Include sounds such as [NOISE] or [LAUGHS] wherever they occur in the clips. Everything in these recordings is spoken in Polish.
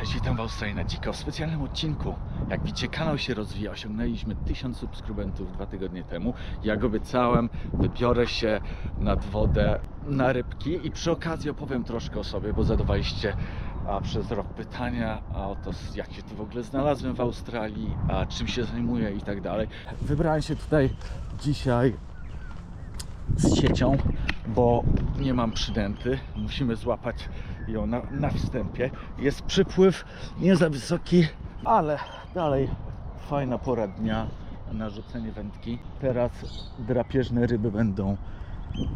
Cześć, witam w Australii na dziko w specjalnym odcinku. Jak widzicie, kanał się rozwija. Osiągnęliśmy 1000 subskrybentów dwa tygodnie temu. Jak obiecałem, wybiorę się nad wodę na rybki i przy okazji opowiem troszkę o sobie, bo zadawaliście a, przez rok pytania a o to, jak się tu w ogóle znalazłem w Australii, a czym się zajmuję i tak dalej. Wybrałem się tutaj dzisiaj z siecią, bo nie mam przydęty. Musimy złapać ją na, na wstępie. Jest przypływ nie za wysoki, ale dalej fajna pora dnia na rzucenie wędki. Teraz drapieżne ryby będą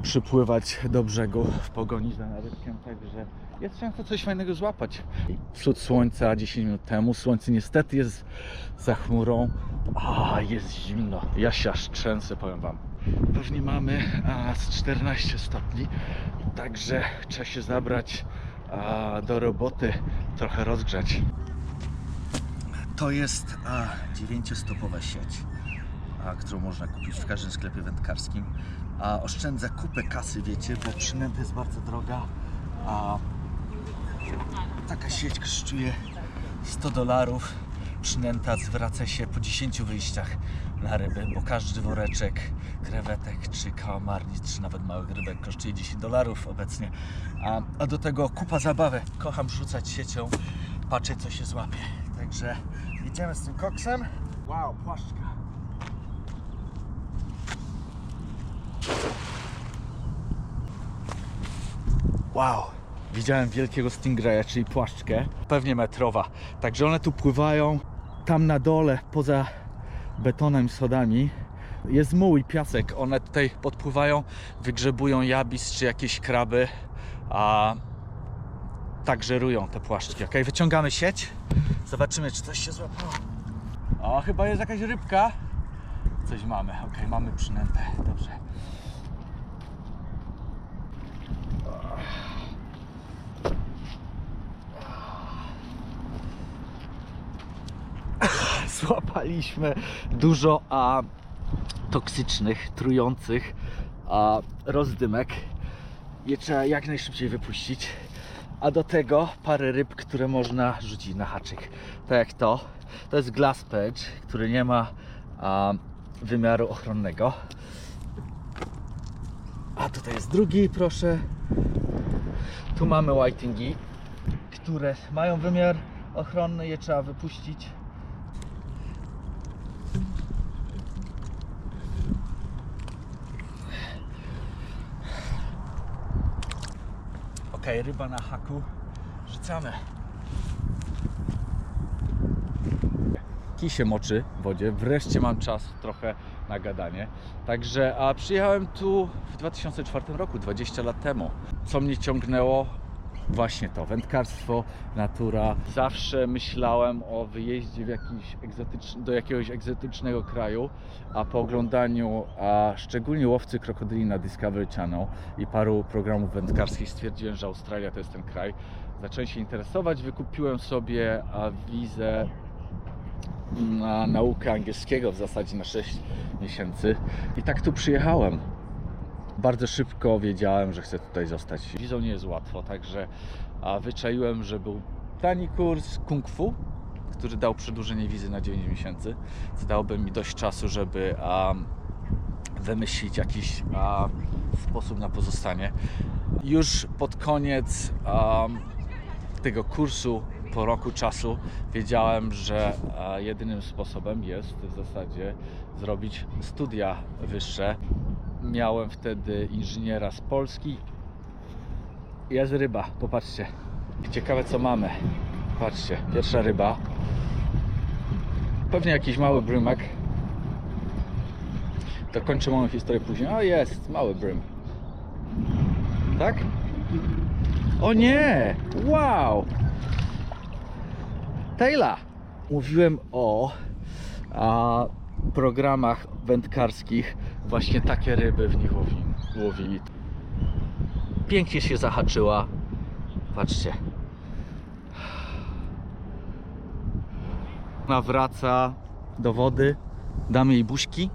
przypływać do brzegu w pogoni za narybkiem, także jest szansa coś fajnego złapać. Wschód słońca 10 minut temu. Słońce niestety jest za chmurą. A, jest zimno. Ja się aż trzęsę, powiem Wam. Pewnie mamy a, z 14 stopni, także trzeba się zabrać a, do roboty, trochę rozgrzać. To jest a, 9-stopowa sieć, a, którą można kupić w każdym sklepie wędkarskim. A oszczędza kupę kasy, wiecie, bo przynęta jest bardzo droga. A taka sieć kosztuje 100 dolarów. Przynęta zwraca się po 10 wyjściach na ryby, bo każdy woreczek krewetek, czy kałamarnic, czy nawet małych rybek kosztuje 10 dolarów obecnie. A, a do tego kupa zabawy. Kocham rzucać siecią, patrzeć co się złapie. Także idziemy z tym koksem. Wow, płaszczka. Wow, widziałem wielkiego stingraya, czyli płaszczkę, pewnie metrowa. Także one tu pływają tam na dole, poza betonem, schodami. Jest muł i piasek. One tutaj podpływają, wygrzebują jabis czy jakieś kraby, a tak żerują te płaszczki. Ok, wyciągamy sieć. Zobaczymy, czy coś się złapało. O, chyba jest jakaś rybka. Coś mamy. Ok, mamy przynętę. Dobrze. Złapaliśmy dużo a, toksycznych, trujących a, rozdymek. Je trzeba jak najszybciej wypuścić. A do tego parę ryb, które można rzucić na haczyk. Tak jak to. To jest glass patch, który nie ma a, wymiaru ochronnego. A tutaj jest drugi, proszę. Tu mamy whitingi, które mają wymiar ochronny, je trzeba wypuścić. Ok, ryba na haku. Rzucamy. Kij się moczy w wodzie. Wreszcie mam czas trochę na gadanie. Także a przyjechałem tu w 2004 roku, 20 lat temu. Co mnie ciągnęło? Właśnie to, wędkarstwo, natura. Zawsze myślałem o wyjeździe w jakiś do jakiegoś egzotycznego kraju, a po oglądaniu a szczególnie łowcy krokodyli na Discovery Channel i paru programów wędkarskich stwierdziłem, że Australia to jest ten kraj. Zacząłem się interesować, wykupiłem sobie wizę na naukę angielskiego w zasadzie na 6 miesięcy i tak tu przyjechałem bardzo szybko wiedziałem, że chcę tutaj zostać. Wizą nie jest łatwo, także a, wyczaiłem, że był tani kurs kung fu, który dał przedłużenie wizy na 9 miesięcy. Co dałoby mi dość czasu, żeby wymyślić jakiś sposób na pozostanie. Już pod koniec tego kursu, po roku czasu, wiedziałem, że jedynym sposobem jest w zasadzie zrobić studia wyższe miałem wtedy inżyniera z Polski. Jest ryba, popatrzcie. Ciekawe co mamy. Patrzcie, pierwsza ryba. Pewnie jakiś mały brymek. Dokończę moją historię później. O jest, mały brym. Tak? O nie! Wow! Taylor! Mówiłem o programach wędkarskich właśnie takie ryby w nich łowi, łowili. Pięknie się zahaczyła. Patrzcie. Ona wraca do wody. Damy jej buźki.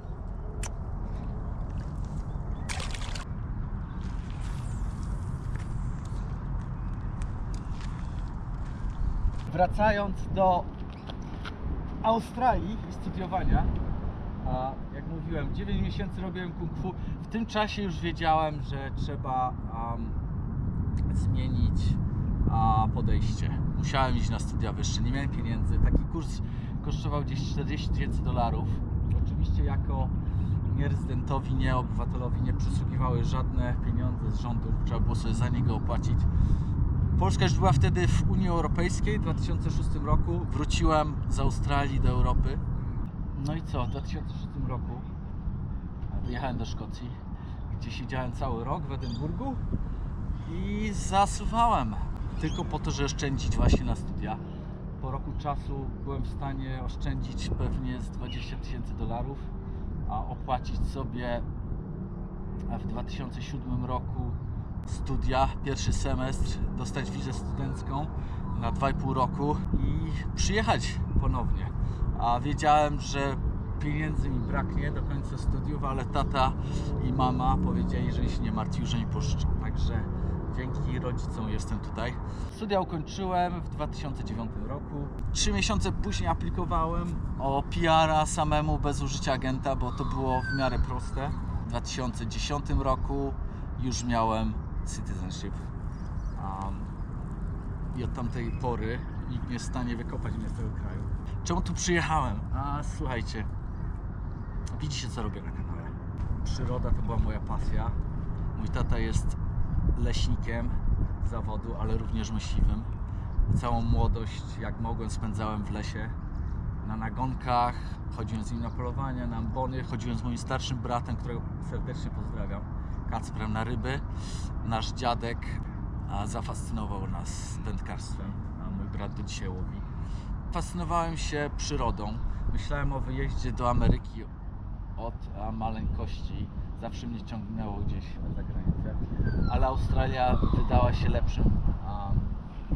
Wracając do Australii i studiowania, a jak mówiłem, 9 miesięcy robiłem kung fu. W tym czasie już wiedziałem, że trzeba am, zmienić podejście. Musiałem iść na studia wyższe, nie miałem pieniędzy. Taki kurs kosztował gdzieś 40 tysięcy dolarów. Oczywiście jako nierezydentowi, nie obywatelowi nie przysługiwały żadne pieniądze z rządu, trzeba było sobie za niego opłacić. Polska już była wtedy w Unii Europejskiej w 2006 roku. Wróciłem z Australii do Europy. No i co, w 2006 roku wyjechałem do Szkocji, gdzie siedziałem cały rok w Edynburgu i zasuwałem tylko po to, żeby oszczędzić właśnie na studia. Po roku czasu byłem w stanie oszczędzić pewnie z 20 tysięcy dolarów, a opłacić sobie w 2007 roku studia, pierwszy semestr, dostać wizę studencką na 2,5 roku i przyjechać ponownie. A wiedziałem, że pieniędzy mi braknie do końca studiów, ale tata i mama powiedzieli, że się nie martwił, że pożyczą. Także dzięki rodzicom jestem tutaj. Studia ukończyłem w 2009 roku. Trzy miesiące później aplikowałem o PR-a samemu bez użycia agenta, bo to było w miarę proste. W 2010 roku już miałem citizenship. Um, I od tamtej pory nikt nie jest w stanie wykopać mnie z tego kraju. Czemu tu przyjechałem? A słuchajcie, widzicie co robię na kanale. Przyroda to była moja pasja. Mój tata jest leśnikiem zawodu, ale również myśliwym. Całą młodość, jak mogłem, spędzałem w lesie. Na nagonkach, chodziłem z nim na polowania, na ambony, chodziłem z moim starszym bratem, którego serdecznie pozdrawiam, Kacprem na ryby. Nasz dziadek zafascynował nas wędkarstwem, a mój brat do dzisiaj łowi. Fascynowałem się przyrodą. Myślałem o wyjeździe do Ameryki od maleńkości. Zawsze mnie ciągnęło gdzieś za granicę, ale Australia wydała się lepszym. A...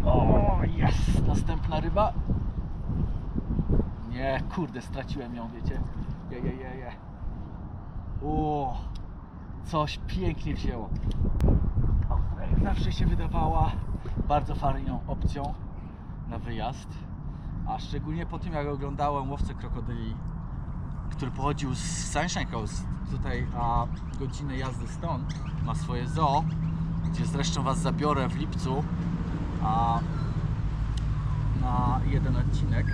O, jest! Następna ryba. Nie, kurde, straciłem ją, wiecie. Je, je, je, je. O, coś pięknie wzięło. Zawsze się wydawała bardzo fajną opcją na wyjazd. A szczególnie po tym, jak oglądałem łowcę krokodyli, który pochodził z Sunshine Coast, tutaj a godzinę jazdy stąd, ma swoje zoo, gdzie zresztą Was zabiorę w lipcu a, na jeden odcinek.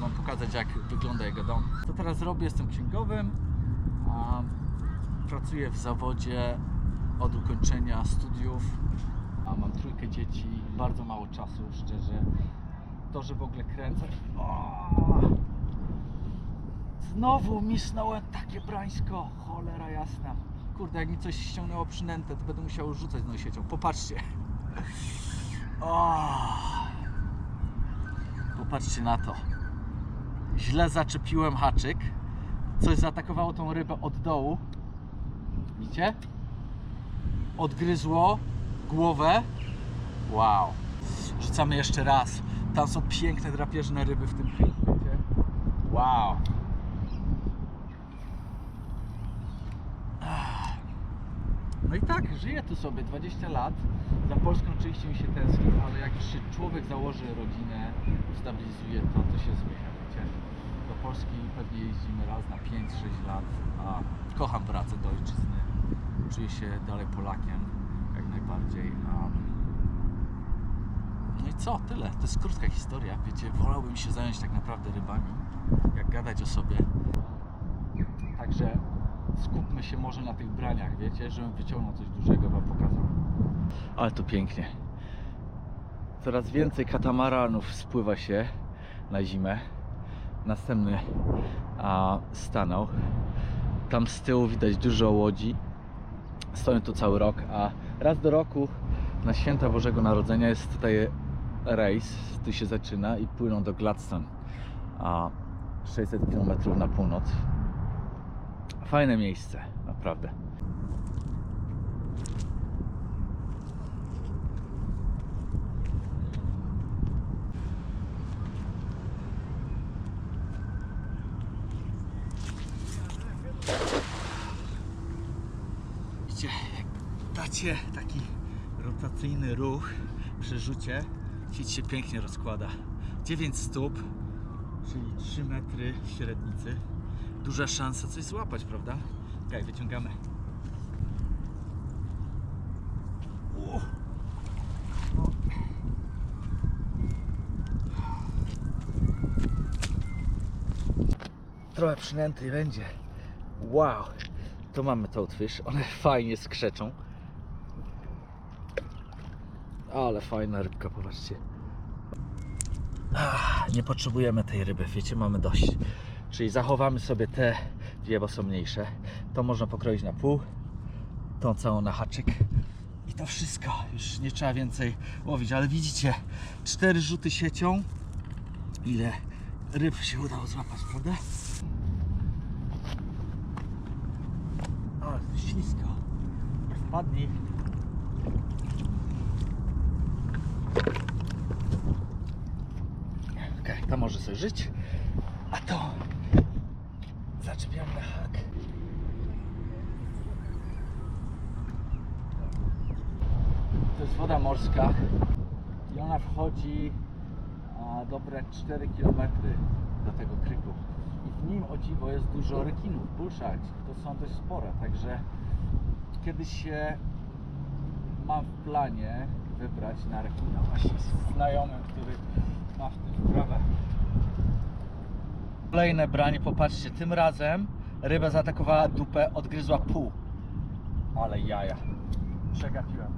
Mam pokazać, jak wygląda jego dom. Co teraz robię? Jestem księgowym. A, pracuję w zawodzie od ukończenia studiów. A mam trójkę dzieci, bardzo mało czasu, szczerze. To, że w ogóle kręcę. O! Znowu misnąłem takie brańsko, cholera jasna. Kurde, jak mi coś ściągnęło przynętę, to będę musiał rzucać znowu siecią. Popatrzcie. O! Popatrzcie na to. Źle zaczepiłem haczyk. Coś zaatakowało tą rybę od dołu. Widzicie? Odgryzło głowę. Wow. Rzucamy jeszcze raz. Tam są piękne drapieżne ryby w tym filmie? Wow. No i tak, żyję tu sobie 20 lat. Za Polską oczywiście mi się tęskni, ale jak już się człowiek założy rodzinę, stabilizuje, to to się zmienia, wiecie. Do Polski pewnie jeździmy raz na 5-6 lat, a kocham wracać do ojczyzny. Czuję się dalej Polakiem, jak najbardziej. A... No i co, tyle. To jest krótka historia, wiecie. Wolałbym się zająć tak naprawdę rybami, jak gadać o sobie. Także skupmy się może na tych braniach, wiecie, żebym wyciągnął coś dużego, wam pokazał. Ale to pięknie. Coraz więcej katamaranów spływa się na zimę. Następny a, stanął. Tam z tyłu widać dużo łodzi. Stoją tu cały rok, a raz do roku na święta Bożego Narodzenia jest tutaj rejs, tu się zaczyna i płyną do Gladstone, a 600 km na północ. Fajne miejsce, naprawdę. Dacie taki rotacyjny ruch przy rzucie, się pięknie rozkłada. 9 stóp, czyli 3 metry średnicy. Duża szansa coś złapać, prawda? Okej, wyciągamy. Uch. Trochę przynęty będzie. Wow, to mamy toadfish. One fajnie skrzeczą. Ale fajna rybka, popatrzcie. Ach, nie potrzebujemy tej ryby, wiecie, mamy dość. Czyli zachowamy sobie te dwie, bo są mniejsze. To można pokroić na pół, tą całą na haczyk. I to wszystko, już nie trzeba więcej łowić, ale widzicie, cztery rzuty siecią. Ile ryb się udało złapać, prawda? Ale to ślisko. Wpadnij. To może sobie żyć. A to zaczepiam na hak. To jest woda morska i ona wchodzi a, dobre 4 km do tego kryku. I w nim o dziwo jest dużo rekinów, bullsharks. To są dość spore, także kiedyś się mam w planie wybrać na rekina właśnie z znajomym, który ma w tym wprawę. Kolejne branie, popatrzcie, tym razem ryba zaatakowała dupę, odgryzła pół. Ale jaja. Przegapiłem.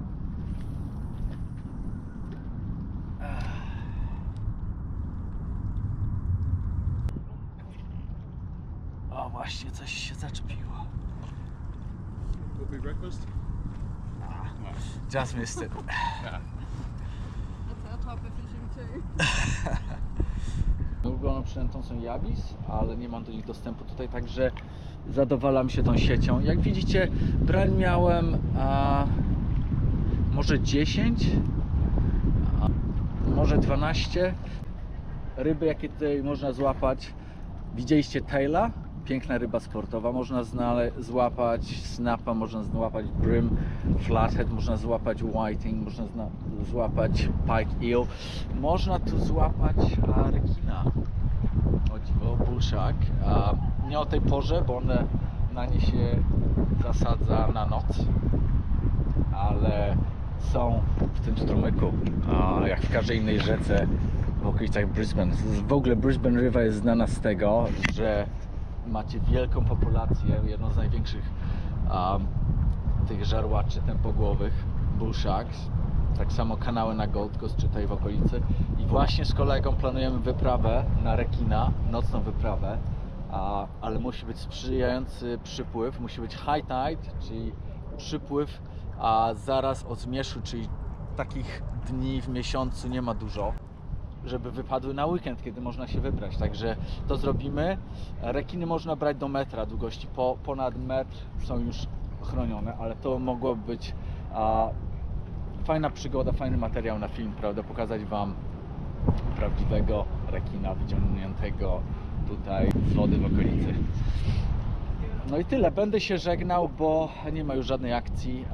O właśnie, coś się zaczepiło. Will be breakfast? Just missed it. That's our type of too. [LAUGHS] Ulubioną przynętą są jabis, ale nie mam do nich dostępu tutaj, także zadowalam się tą siecią. Jak widzicie, brań miałem a, może 10, a, może 12. Ryby, jakie tutaj można złapać, widzieliście taila, piękna ryba sportowa, można złapać snapa, można złapać brim, flathead, można złapać whiting, można złapać pike eel, można tu złapać rekina, o dziwo, bullshark, a, nie o tej porze, bo one na nie się zasadza na noc, ale są w tym strumyku, a, jak w każdej innej rzece w okolicach Brisbane. W ogóle Brisbane River jest znana z tego, że macie wielką populację, jedną z największych um, tych żarłaczy tempogłowych, bullsharks. Tak samo kanały na Gold Coast czy tutaj w okolicy. I właśnie z kolegą planujemy wyprawę na rekina, nocną wyprawę, a, ale musi być sprzyjający przypływ, musi być high tide, czyli przypływ, a zaraz o zmierzchu, czyli takich dni w miesiącu nie ma dużo żeby wypadły na weekend, kiedy można się wybrać. Także to zrobimy. Rekiny można brać do metra długości. Po ponad metr są już chronione, ale to mogło być a, fajna przygoda, fajny materiał na film, prawda? Pokazać Wam prawdziwego rekina wyciągniętego tutaj z wody w okolicy. No i tyle. Będę się żegnał, bo nie ma już żadnej akcji.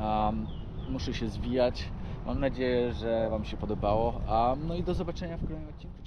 Muszę się zwijać. Mam nadzieję, że Wam się podobało. A, no i do zobaczenia w kolejnym odcinku.